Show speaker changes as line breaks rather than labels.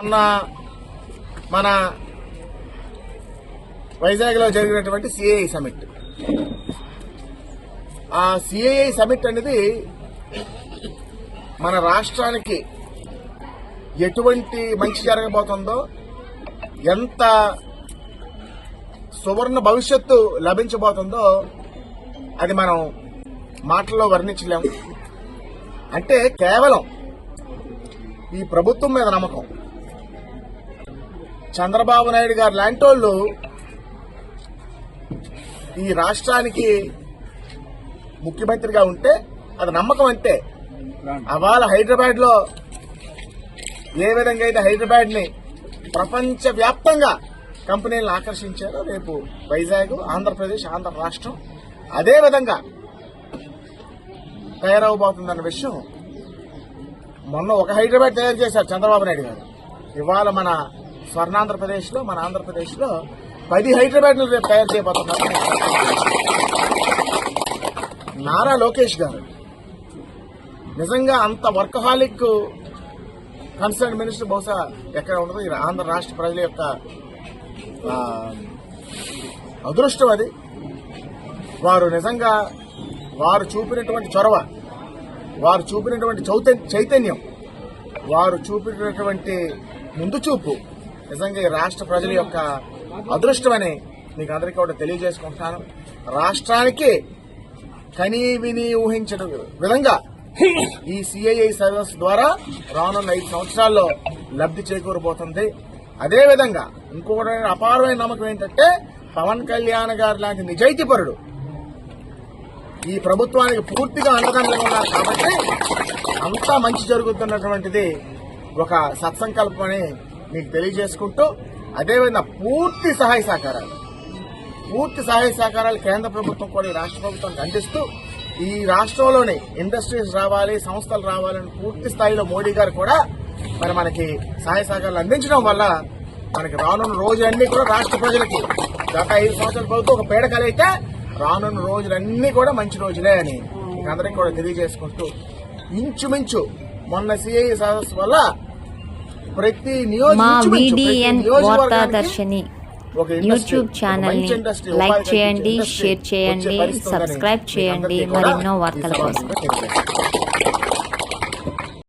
మొన్న మన వైజాగ్లో జరిగినటువంటి సిఐఐ సమిట్ ఆ సిఐఐ సమిట్ అనేది మన రాష్ట్రానికి ఎటువంటి మంచి జరగబోతుందో ఎంత సువర్ణ భవిష్యత్తు లభించబోతుందో అది మనం మాటల్లో వర్ణించలేము అంటే కేవలం ఈ ప్రభుత్వం మీద నమ్మకం. చంద్రబాబు నాయుడు గారు లాంటి వాళ్ళు ఈ రాష్ట్రానికి ముఖ్యమంత్రిగా ఉంటే అది నమ్మకం అంతే. అవాళ హైదరాబాద్లో ఏ విధంగా అయితే హైదరాబాద్ని ప్రపంచ వ్యాప్తంగా కంపెనీలను ఆకర్షించారో రేపు వైజాగ్ ఆంధ్రప్రదేశ్ ఆంధ్ర రాష్ట్రం అదే విధంగా తయారవబోతుందన్న విషయం మొన్న ఒక హైదరాబాద్ తయారు చేశారు చంద్రబాబు నాయుడు గారు. ఇవాళ మన స్వర్ణాంధ్రప్రదేశ్లో మన ఆంధ్రప్రదేశ్లో పది హైదరాబాద్లు రేపు తయారు చేయబోతున్నారు నారా లోకేష్ గారు నిజంగా అంత వర్కహాలిక్ కన్సర్న్ మినిస్టర్ బహుశా ఎక్కడ ఉండదు ఆంధ్ర రాష్ట్ర ప్రజల యొక్క అదృష్టం అది. వారు నిజంగా వారు చూపినటువంటి చొరవ వారు చూపినటువంటి చౌత- చైతన్యం వారు చూపినటువంటి ముందు చూపు నిజంగా ఈ రాష్ట్ర ప్రజల యొక్క అదృష్టమని మీకు అందరికీ కూడా తెలియజేసుకుంటున్నాను. రాష్ట్రానికి కనీ విని ఊహించిన విధంగా ఈ సిఐఐ సర్వీస్ ద్వారా రానున్న ఐదు సంవత్సరాల్లో లబ్ధి చేకూరబోతుంది. అదే విధంగా ఇంకొకటి అపారమైన నమ్మకం ఏంటంటే పవన్ కళ్యాణ్ గారు లాంటి నిజాయితీపరుడు ఈ ప్రభుత్వానికి పూర్తిగా అండదండగా ఉన్నారు కాబట్టి అంతా మంచి జరుగుతున్నటువంటిది ఒక సత్సంకల్పం అని మీకు తెలియజేసుకుంటూ అదేవిధంగా పూర్తి సహాయ సహకారాలు. పూర్తి సహాయ సహకారాలు కేంద్ర ప్రభుత్వం కూడా రాష్ట్ర ప్రభుత్వానికి అందిస్తూ ఈ రాష్ట్రంలోని ఇండస్ట్రీస్ రావాలి సంస్థలు రావాలని పూర్తి స్థాయిలో మోడీ గారు కూడా మరి మనకి సహాయ సహకారాలు అందించడం వల్ల మనకి రానున్న రోజులన్నీ కూడా రాష్ట్ర ప్రజలకి గత ఐదు సంవత్సరాల ప్రభుత్వం ఒక పీడకలైతే రానున్న రోజులన్నీ కూడా మంచి రోజులే అని మీకు అందరికీ కూడా తెలియజేసుకుంటూ ఇంచుమించు మొన్న సిఐ సదస్సు వల్ల ప్రతి
మా విడిఎన్ వార్తాదర్శిని యూట్యూబ్ ఛానల్ని లైక్ చేయండి షేర్ చేయండి సబ్స్క్రైబ్ చేయండి మరెన్నో వార్తల కోసం.